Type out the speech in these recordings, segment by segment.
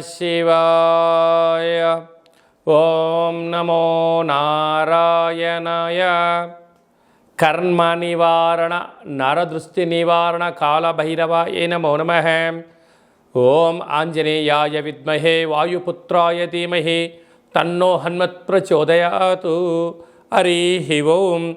శివాయ ఓం నమో నారాయణాయ కర్మ నివారణ నరదృష్టి నివారణ కాళభైరవ ఏ నమో నమ ఓం ఆంజనేయాయ విద్మహే వాయుపుత్రాయ ధీమహి తన్నో హన్మత్ ప్రచోదయాతు హరి ఓం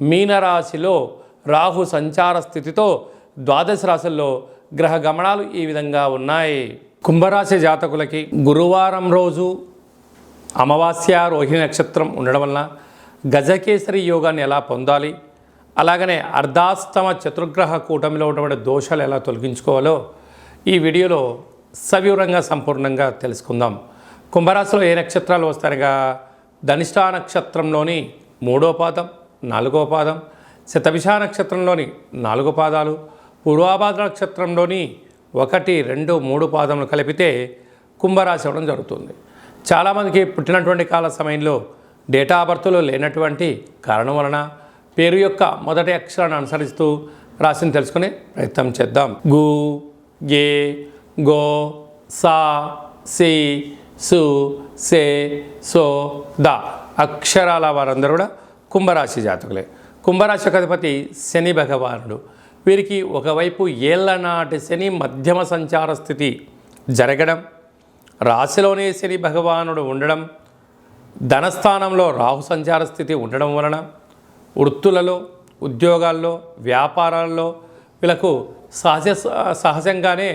మీనరాశిలో రాహు సంచార స్థితితో ద్వాదశ రాశుల్లో గ్రహ గమనాలు ఈ విధంగా ఉన్నాయి. కుంభరాశి జాతకులకి గురువారం రోజు అమావాస్య రోహిణి నక్షత్రం ఉండడం వలన గజకేసరి యోగాన్ని ఎలా పొందాలి? అలాగనే అర్ధాస్తమ చతుర్గ్రహ కూటమిలో ఉన్నటువంటి దోషాలు ఎలా తొలగించుకోవాలో ఈ వీడియోలో సవివరంగా సంపూర్ణంగా తెలుసుకుందాం. కుంభరాశిలో ఏ నక్షత్రాలు వస్తారుగా ధనిష్టా నక్షత్రంలోని మూడో పాదం నాలుగో పాదం. శతభిష నక్షత్రంలోని నాలుగు పాదాలు పూర్వాభాద నక్షత్రంలోని ఒకటి రెండు మూడు పాదములు కలిపితే కుంభరాశి అవ్వడం జరుగుతుంది. చాలామందికి పుట్టినటువంటి కాల సమయంలో డేటా బర్త్లో లేనటువంటి కారణం వలన పేరు యొక్క మొదటి అక్షరాన్ని అనుసరిస్తూ రాశిని తెలుసుకునే ప్రయత్నం చేద్దాం. గు గే గో సా సి సు సే సో ద అక్షరాల వారందరూ కూడా కుంభరాశి జాతకులే. కుంభరాశి అధిపతి శని భగవానుడు. వీరికి ఒకవైపు ఏళ్ళ నాటి శని మధ్యమ సంచార స్థితి జరగడం రాశిలోనే శని భగవానుడు ఉండడం ధనస్థానంలో రాహు సంచార స్థితి ఉండడం వలన వృత్తులలో ఉద్యోగాల్లో వ్యాపారాల్లో వీళ్ళకు సహజ సహజంగానే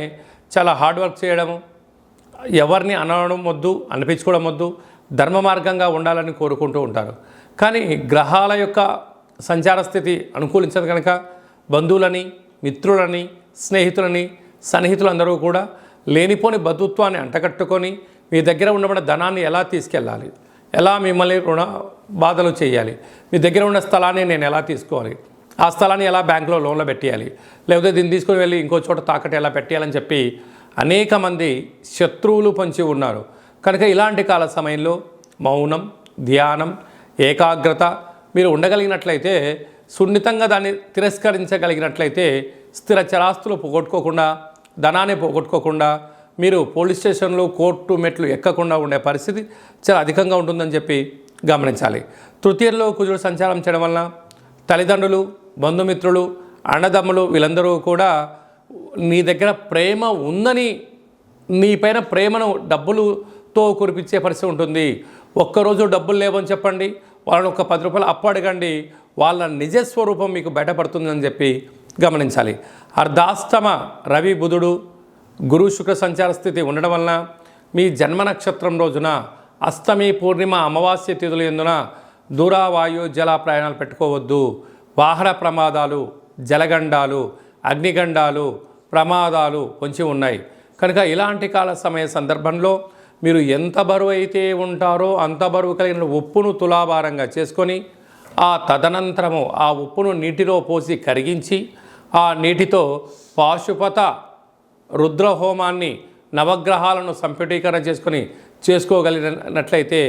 చాలా హార్డ్ వర్క్ చేయడము ఎవరిని అనడం వద్దు అనిపించుకోవడం వద్దు ధర్మ మార్గంగా ఉండాలని కోరుకుంటూ ఉంటారు. కానీ గ్రహాల యొక్క సంచార స్థితి అనుకూలించదు కనుక బంధువులని మిత్రులని స్నేహితులని సన్నిహితులందరూ కూడా లేనిపోని బంధుత్వాన్ని అంటకట్టుకొని మీ దగ్గర ఉండబడిన ధనాన్ని ఎలా తీసుకెళ్ళాలి? ఎలా మిమ్మల్ని రుణ బాధలు చేయాలి? మీ దగ్గర ఉన్న స్థలాన్ని నేను ఎలా తీసుకోవాలి? ఆ స్థలాన్ని ఎలా బ్యాంకులో లోన్లో పెట్టేయాలి? లేకపోతే దీన్ని తీసుకుని వెళ్ళి ఇంకో చోట తాకట్టు ఎలా పెట్టేయాలని చెప్పి అనేక మంది శత్రువులు పంచి ఉన్నారు. కనుక ఇలాంటి కాల సమయంలో మౌనం ధ్యానం ఏకాగ్రత మీరు ఉండగలిగినట్లయితే సున్నితంగా దాన్ని తిరస్కరించగలిగినట్లయితే స్థిర చరాస్తులు పోగొట్టుకోకుండా ధనాన్ని పోగొట్టుకోకుండా మీరు పోలీస్ స్టేషన్లు కోర్టు మెట్లు ఎక్కకుండా ఉండే పరిస్థితి చాలా అధికంగా ఉంటుందని చెప్పి గమనించాలి. తృతీయంలో కుజుడు సంచారం చేయడం వలన తల్లిదండ్రులు బంధుమిత్రులు అన్నదమ్ములు వీళ్ళందరూ కూడా నీ దగ్గర ప్రేమ ఉందని నీపైన ప్రేమను డబ్బులుతో కురిపించే పరిస్థితి ఉంటుంది. ఒక్కరోజు డబ్బులు లేవని చెప్పండి. వాళ్ళని ఒక పది రూపాయలు అప్పు అడగండి వాళ్ళ నిజస్వరూపం మీకు బయటపడుతుందని చెప్పి గమనించాలి. అర్ధాస్తమ రవి బుధుడు గురు శుక్ర సంచార స్థితి ఉండడం వలన మీ జన్మ నక్షత్రం రోజున అష్టమి పూర్ణిమ అమావాస్య తిథులు ఎందున దూరావాయు జల ప్రయాణాలు పెట్టుకోవద్దు. వాహన ప్రమాదాలు జలగండాలు అగ్నిగండాలు ప్రమాదాలు పొంచి ఉన్నాయి. కనుక ఇలాంటి కాల సమయ సందర్భంలో మీరు ఎంత బరువు అయితే ఉంటారో అంత బరువు కలిగిన ఉప్పును తులాభారంగా చేసుకొని ఆ తదనంతరము ఆ ఉప్పును నీటిలో పోసి కరిగించి ఆ నీటితో పాశుపత రుద్రహోమాన్ని నవగ్రహాలను సంపుటీకరణ చేసుకొని చేసుకోగలిగినట్లయితే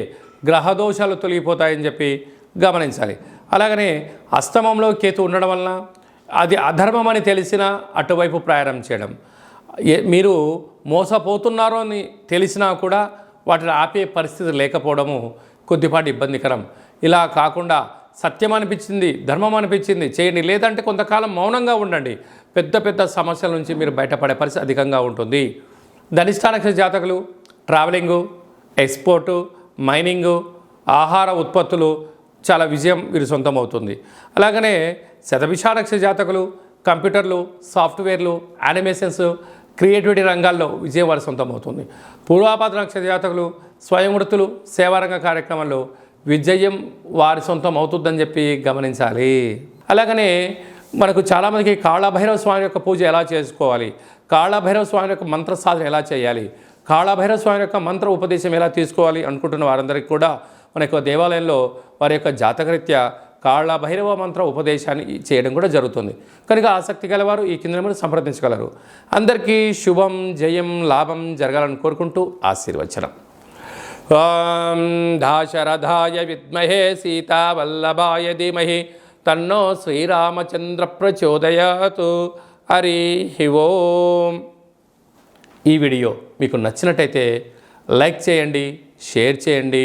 గ్రహదోషాలు తొలగిపోతాయని చెప్పి గమనించాలి. అలాగనే అస్తమంలో కేతు ఉండడం వలన అది అధర్మం అని తెలిసినా అటువైపు ప్రయాణం చేయడం. మీరు మోసపోతున్నారో అని తెలిసినా కూడా వాటిని ఆపే పరిస్థితి లేకపోవడము కొద్దిపాటి ఇబ్బందికరం. ఇలా కాకుండా సత్యం అనిపించింది ధర్మం అనిపించింది చేయండి. లేదంటే కొంతకాలం మౌనంగా ఉండండి. పెద్ద పెద్ద సమస్యల నుంచి మీరు బయటపడే పరిస్థితి అధికంగా ఉంటుంది. ధనిష్టానక్ష జాతకులు ట్రావెలింగు ఎక్స్పోర్టు మైనింగు ఆహార ఉత్పత్తులు చాలా విజయం వీరి సొంతం అవుతుంది అలాగనే శతభిషానక్ష జాతకులు కంప్యూటర్లు సాఫ్ట్వేర్లు యానిమేషన్స్ క్రియేటివిటీ రంగాల్లో విజయవాడ సొంతమవుతుంది. సొంతం అవుతుంది పూర్వాపాద నక్షత్ర జాతకులు స్వయం వృత్తులు సేవారంగ కార్యక్రమంలో విజయం వారి సొంతం అవుతుందని చెప్పి గమనించాలి. అలాగనే మనకు చాలామందికి కాళభైరవ స్వామి యొక్క పూజ ఎలా చేసుకోవాలి? కాళభైరవ స్వామి యొక్క మంత్ర సాధన ఎలా చేయాలి? కాళభైరవ స్వామి యొక్క మంత్ర ఉపదేశం ఎలా తీసుకోవాలి అనుకుంటున్న వారందరికీ కూడా మన యొక్క దేవాలయంలో వారి యొక్క జాతకరీత్యా కాళభైరవ మంత్ర ఉపదేశాన్ని చేయడం కూడా జరుగుతుంది. కనుక ఆసక్తి గలవారు ఈ కింద నెంబర్ సంప్రదించగలరు. అందరికీ శుభం జయం లాభం జరగాలని కోరుకుంటూ ఆశీర్వచనం. ఓం దాశరథాయ విద్మహే సీతావల్లభాయ ధీమహి. తన్నో శ్రీరామచంద్ర ప్రచోదయాతు. హరి ఓం. ఈ వీడియో మీకు నచ్చినట్టయితే లైక్ చేయండి షేర్ చేయండి